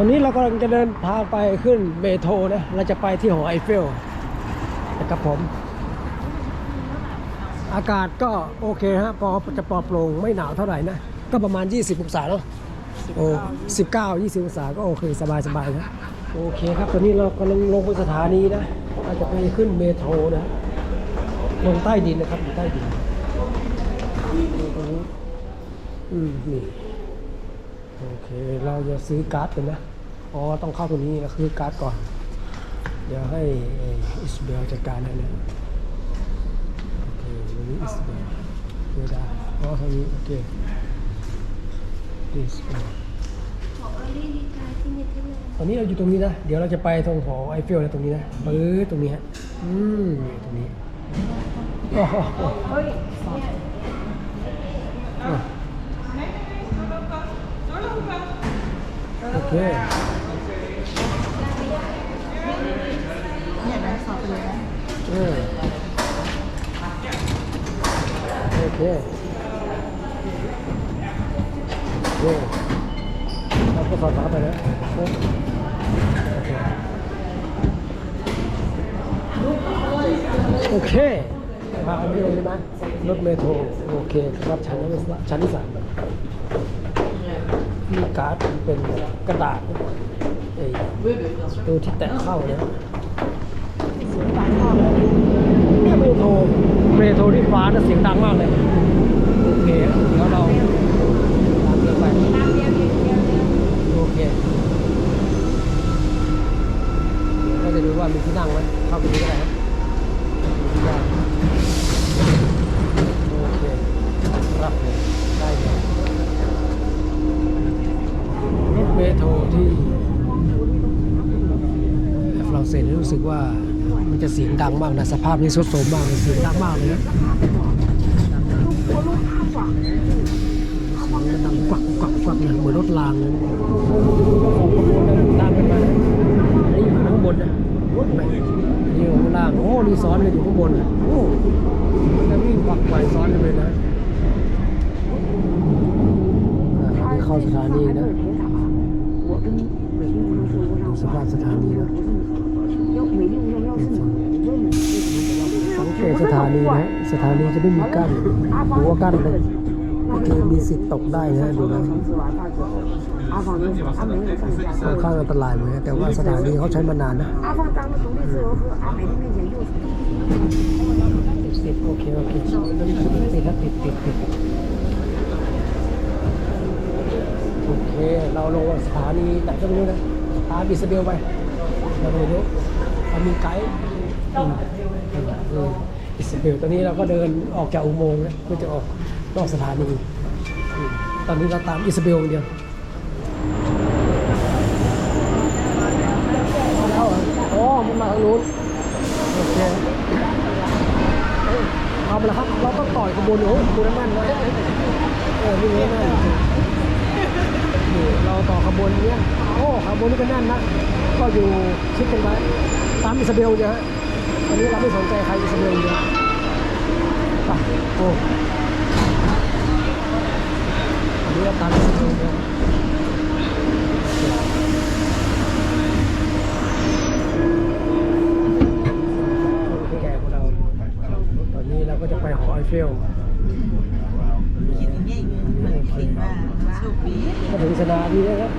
ตอนนี้เรากำลังจะเดินทางไปขึ้นเมโทรนะ เราจะไปที่หอไอเฟลนะครับผม อากาศก็โอเคฮะพอจะปลอดโปร่งไม่หนาวเท่าไหร่นะ ก็ประมาณ 20 องศาเนาะโอ้สิบเก้ายี่สิบองศาก็โอเค สบายสบายนะโอเคครับตอนนี้เรากำลังลงไปสถานีนะเราจะไปขึ้นเมโทรนะ ลงใต้ดินนะครับอยู่ใต้ดินอืมนี่ โอเคเราจะซื้อการ์ดกันนะอ๋อต้องเข้าตรงนี้นะซื้อการ์ดก่อน เดี๋ยวให้อิสเบลจัดการให้นะโอเคตรงนี้อิสเบลไม่ได้อ๋อทางนี้โอเคอิสเบลตอนนี้เราอยู่ตรงนี้นะ เดี๋ยวเราจะไปตรงหอไอเฟลนะตรงนี้นะปื๊ดตรงนี้ฮะ อืมตรงนี้ โอ้โห โอเคเนี่ยนะสอบไปเลยนะเออโอเคโอเคเราก็สอดฝาไปนะโอเคโอเคพาไปที่โรงใช่ไหมรถเมโทรโอเคครับชั้นที่สามชั้นที่สาม มีการ์ดเป็นกระดาษไอ้ตัวที่แตะเข้าเนี่ยเนี่ยเมโทรเมโทรที่ฟ้าน่ะเสียงดังมากเลยโอเคเดี๋ยวเราตามเดินไปโอเคเราจะดูว่ามีที่นั่งไหมเข้าไปดูได้โอเค ครับผมได้เลยรถเมโทรที่ ฝรั่งเศสนี่รู้สึกว่ามัน จะเสียงดังมากนะสภาพนี้สุดโทรมมากเลยเสียงดังมากเลยนะดังกวักกวักกวักเลยเหมือนรถรางเลย สถานีนะสถานีจะไม่มีกั้นหรืว่ากั้นเลยคือมีสิทธิ์ตกได้นะดูนะค่อนข้างอันตรายเหมือนกันแต่ว่าสถานีเขาใช้มานานนะโอเคโอเคติดแล้วติดติดติดโอเค เราลงสถานีแต่ก็ไม่รู้นะตาบิสเบลไปเราไปดูเขามีไกด์ อิสเบลตอนนี้เราก็เดินออกจากอุโมงค์นะเพื่อจะออกนอกสถานี ตอนนี้เราตามอิสเบลอย่างเดียวแล้วเหรออ๋อมันมาทางนู้นโอเคเอ้ยเอาไปแล้วครับ เราต้องต่อยขบวนโอ้โหขบวนนั้นนะเออนี่แน่นนี่เราต่อขบวนเนี้ยโอ้ขบวนนี้ก็แน่นนะ ก็อยู่ชิดกันไว้ตามอิสราเบลเนี่ยฮะ อันนี้เราไม่สนใจใครอิสราเบลเนี่ยไปโอ้อันนี้เราตามอิสราเบลเนี่ยแก่ขอเราตอนนี้เราก็จะไปหอไอเฟลคิดอย่างเงี้ยมันคิดว่าโชคดีก็ถึงสนามนี้นะครับ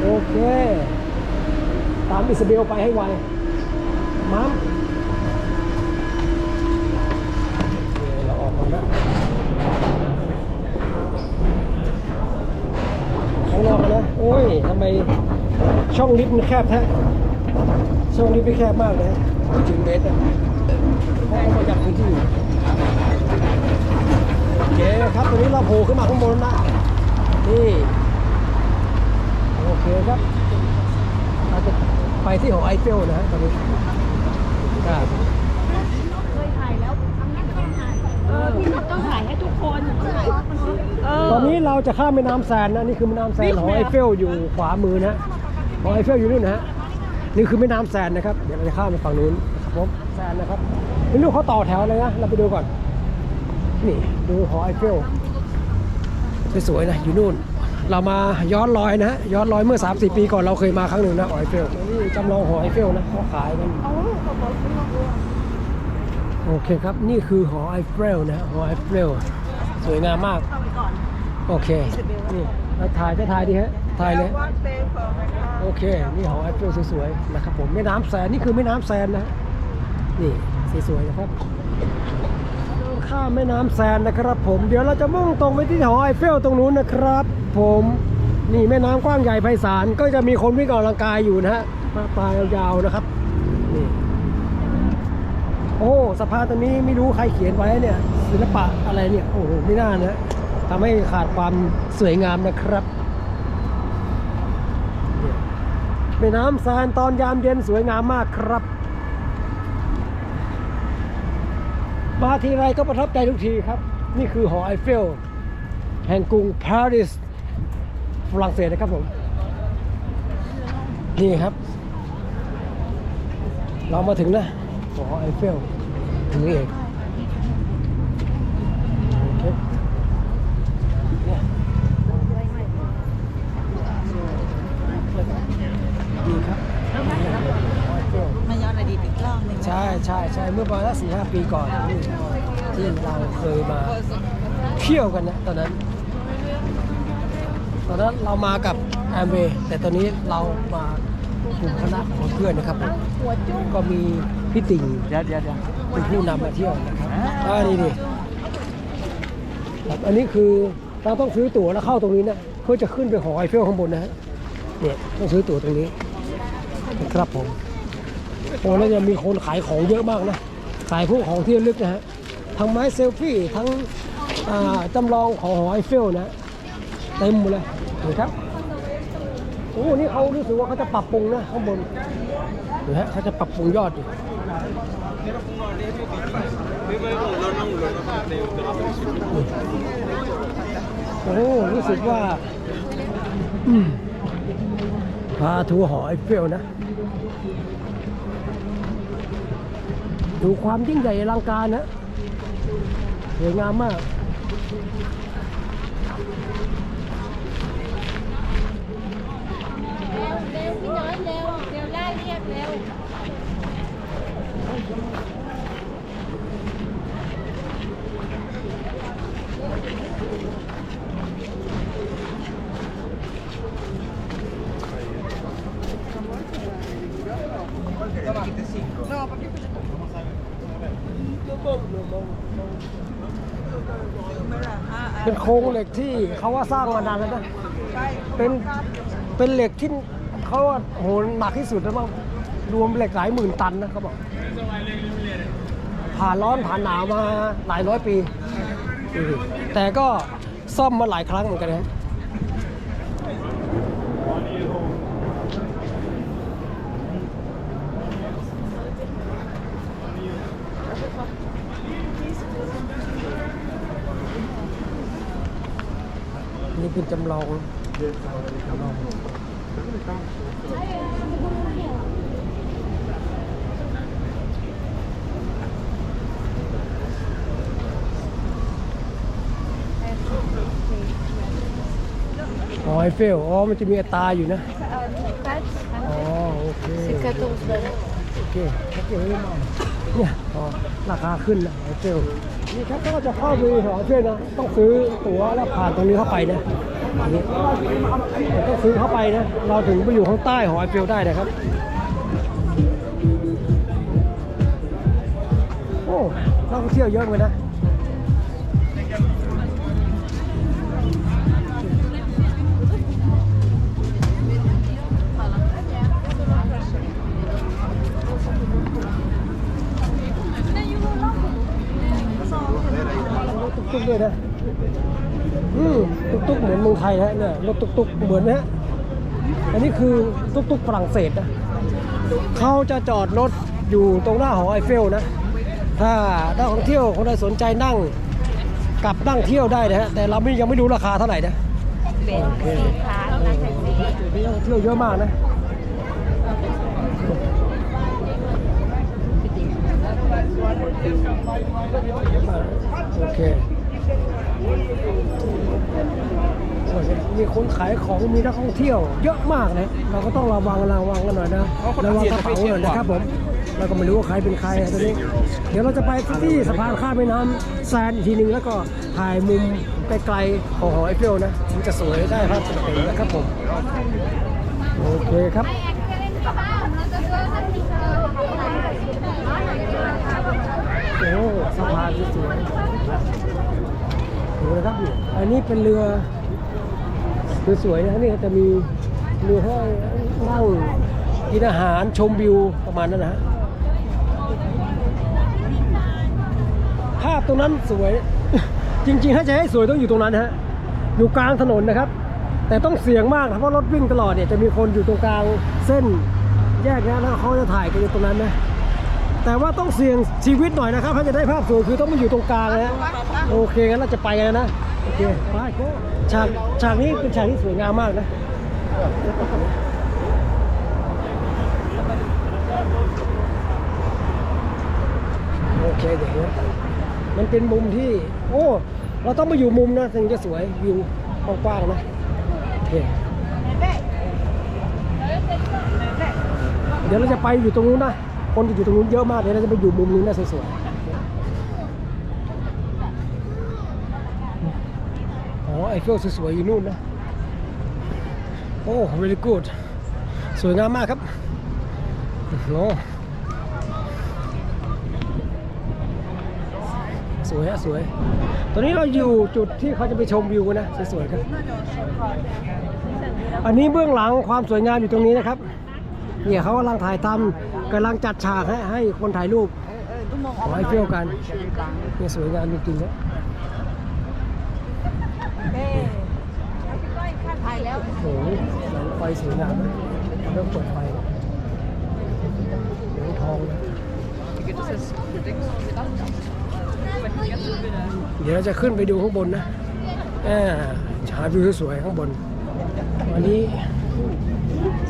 โอเค ตามอิสเบลไปให้ไวมัม ไมช่องลิฟต์มันแคบแท้ช่องลิฟต์ไม่แคบมากเลยถึงเมตรนะเพราะเขาประหยัดพื้นที่โอเคครับตอนนี้เราโผล่ขึ้นมาข้างบนนะนี่โอเคครับเราจะไปที่หอไอเฟลนะฮะตอนนี้ครับ ต้องถ่ายให้ทุกคนถ่ายเออ ตอนนี้เราจะข้ามแม่น้ำแซนนะนี่คือแม่น้ำแซนหอไอเฟลอยู่ขวามือนะหอไอเฟลอยู่นู่นนะฮะนี่คือแม่น้ำแซนนะครับเดี๋ยวเราจะข้ามไปฝั่งนู้นครับผมแซนนะครับไม่รู้เขาต่อแถวเลยนะเราไปดูก่อน นี่ดูหอไอเฟลสวยๆนะอยู่นู่น เรามาย้อนรอยนะฮะย้อนรอยเมื่อ 3-4 ปีก่อนเราเคยมาครั้งหนึ่งนะหอไอเฟลนี่จำลองหอไอเฟลนะเขาขายกัน โอเคครับ นี่คือหอไอเฟลนะหอไอเฟลสวยงามมาก โอเค นี่ถ่ายจะถ่ายดีฮะ ถ่ายเลย โอเค นี่หอไอเฟลสวยๆ นะครับผมแม่น้ำแซน นี่คือแม่น้ำแซนนะ นี่สวยๆนะครับ ข้ามแม่น้ำแซนนะครับผม เดี๋ยวเราจะมุ่งตรงไปที่หอไอเฟลตรงนู้นนะครับ ผม นี่แม่น้ำกว้างใหญ่ไพศาล ก็จะมีคนวิ่งออกกำลังกายอยู่นะฮะ มาปลายยาวๆนะครับ สะพานตรงนี้ไม่รู้ใครเขียนไว้เนี่ย ศิลปะอะไรเนี่ย โอ้โห ไม่น่านะทำให้ขาดความสวยงามนะครับแม่น้ำแซนตอนยามเย็นสวยงามมากครับ มาทีไรก็ประทับใจทุกทีครับ นี่คือหอไอเฟล แห่งกรุงปารีสฝรั่งเศสนะครับผม นี่ครับ เรามาถึงนะหอไอเฟล ถึงนี่เองโอเคเนี่ยดีครับหอไอเฟลมาย้อนอดีตอีกรอบหนึ่งนะใช่ใช่ใช่เมื่อประมาณสี่ห้าปีก่อนนี่ที่เราเคยมาเที่ยวกันนะตอนนั้น ตอนนั้นเรามากับแอมเบแต่ตอนนี้เรามากลุ่มคณะของเพื่อนนะครับผมก็มี พี่ติ่งเป็นผู้นำมาเที่ยวนะครับอ่านี่นี่ครับอันนี้คือเราต้องซื้อตั๋วแล้วเข้าตรงนี้นะเพื่อจะขึ้นไปหอไอเฟลข้างบนนะฮะเนี่ยต้องซื้อตั๋วตรงนี้นะครับผมโอ้แล้วยังมีคนขายของเยอะมากนะขายพวกของที่ระลึกนะฮะทั้งไม้เซลฟี่ทั้งอ่าจำลองของหอไอเฟลนะเต็มหมดเลยเห็นครับโอ้นี่เขารู้สึกว่าเขาจะปรับปรุงนะข้างบนเห็นฮะเขาจะปรับปรุงยอดอยู่ โอ้รู้สึกว่าพาทัวร์หอไอเฟลนะ ดูความยิ่งใหญ่อลังการนะสวยงามมากเร็วเร็วพี่น้อยเร็วเร็วไล่เรียกเร็ว เป็นโครงเหล็กที่เขาว่าสร้างมานานแล้วนะ เป็น เป็นเหล็กที่เขาว่าโหหนักที่สุดแล้วมั้งรวมเหล็กหลายหมื่นตันนะเขาบอก ผ่านร้อนผ่านหนาวมาหลายร้อยปี แต่ก็ซ่อมมาหลายครั้งเหมือนกันนะนี่เป็นจำลองจำลองอ๋อ ไอเฟล อ๋อ มันจะมีอัตราอยู่นะ อ๋อ โอเค โอเคโอเคเนี่ยพอราคาขึ้นนะไอเฟล นี่ครับถ้าจะเข้าไปหอไอเฟลนะ ต้องซื้อตั๋วแล้วผ่านตรงนี้เข้าไปนะอันนี้ต้องซื้อเข้าไปนะ เราถึงไปอยู่ข้างใต้หอไอเฟลได้นะครับ โอ้นักท่องเที่ยวเยอะเลยนะ ตุ๊กด้วยนะอืมตุ๊กๆเหมือนเมืองไทยนะเนี่ยรถตุ๊กๆเหมือนนะฮะอันนี้คือตุ๊กๆฝรั่งเศสนะเขาจะจอดรถอยู่ตรงหน้าหอไอเฟลนะ ถ้านักท่องเที่ยวคนใดสนใจนั่งกลับนั่งเที่ยวได้นะฮะแต่เราไม่ยังไม่รู้ราคาเท่าไหร่นะเป็นสีขานั่งแท็กซี่มีนักท่องเที่ยวเยอะมากนะโอเค มีคนขายของมีนักท่องเที่ยว เยอะมากนะเราก็ต้องระวังระวังกันหน่อยนะระวังกระเป๋าหน่อยนะครับผมเราก็ไม่รู้ว่าใครเป็นใครนะตอนนี้ เดี๋ยวเราจะไปที่สะพานข้ามแม่น้ำแซนอีกทีหนึงแล้วก็ถ่ายมุมไกลๆของหอไอเฟลนะมันจะสวยได้ภาพเต็มๆนะครับผมโอเคครับโอ้สะพานสวยๆดูนะครับนี่ อันนี้เป็นเรือเรือสวยนะนี่จะมีเรือให้นั่งกินอาหารชมวิวประมาณนั้นนะฮะภาพตรงนั้นสวย จริง ๆ ถ้าจะให้สวยต้องอยู่ตรงนั้นฮะอยู่กลางถนนนะครับ แต่ต้องเสี่ยงมากนะเพราะรถวิ่งตลอดเนี่ยจะมีคนอยู่ตรงกลางเส้นแยกนะแล้วเขาจะถ่ายกันอยู่ตรงนั้นนะแต่ว่าต้องเสี่ยงชีวิตหน่อยนะครับถ้าจะได้ภาพสวยคือต้องมาอยู่ตรงกลางนะโอเคงั้นเราจะไปกันนะ โอเคไปฉากฉากนี้เป็นฉากที่สวยงามมากนะโอเคเดี๋ยวมันเป็นมุมที่ โอ้ เราต้องมาอยู่มุมนะถึงจะสวยวิวกว้างๆนะโอเคเดี๋ยวเราจะไปอยู่ตรงนู้นนะคนที่อยู่ตรงนู้นเยอะมากเลยเราจะไปอยู่มุมนู้นนะสวยๆอ๋อ ไอเฟลสวยๆอยู่นู่นนะ โอ้ very good สวยงามมากครับโอ้สวยฮะสวย ตอนนี้เราอยู่จุดที่เขาจะไปชมวิวกันนะ สวยๆครับ อันนี้เบื้องหลังความสวยงามอยู่ตรงนี้นะครับ เนี่ยเขากำลังถ่ายทำกำลังจัดฉากให้ให้คนถ่ายรูปขอให้เที่ยวกันเนี่ยสวยงามจริงๆนะ ถ่าย แล้วโอ้โหหนังไฟสวยงามนะเริ่มเปิดไฟเหลืองทองนะเดี๋ยวเราจะขึ้นไปดูข้างบนนะอ่าหาวิวสวยๆข้างบน วันนี้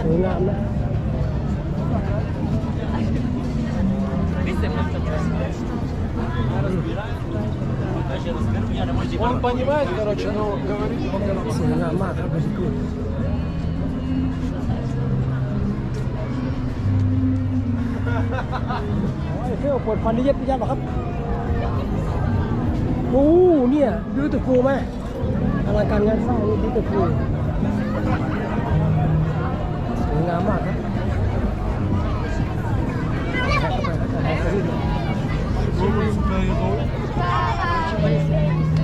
สวยงามนะ Он понимает, короче, но говорит เฟลปวดฟันได้เย็บยับหรอครับ โอ้เนี่ยดูตึกฟูไหมอลังการงานสร้างดูตึกฟูสวยงามมากครับแท็กเป็แไปที่เ Vai ser.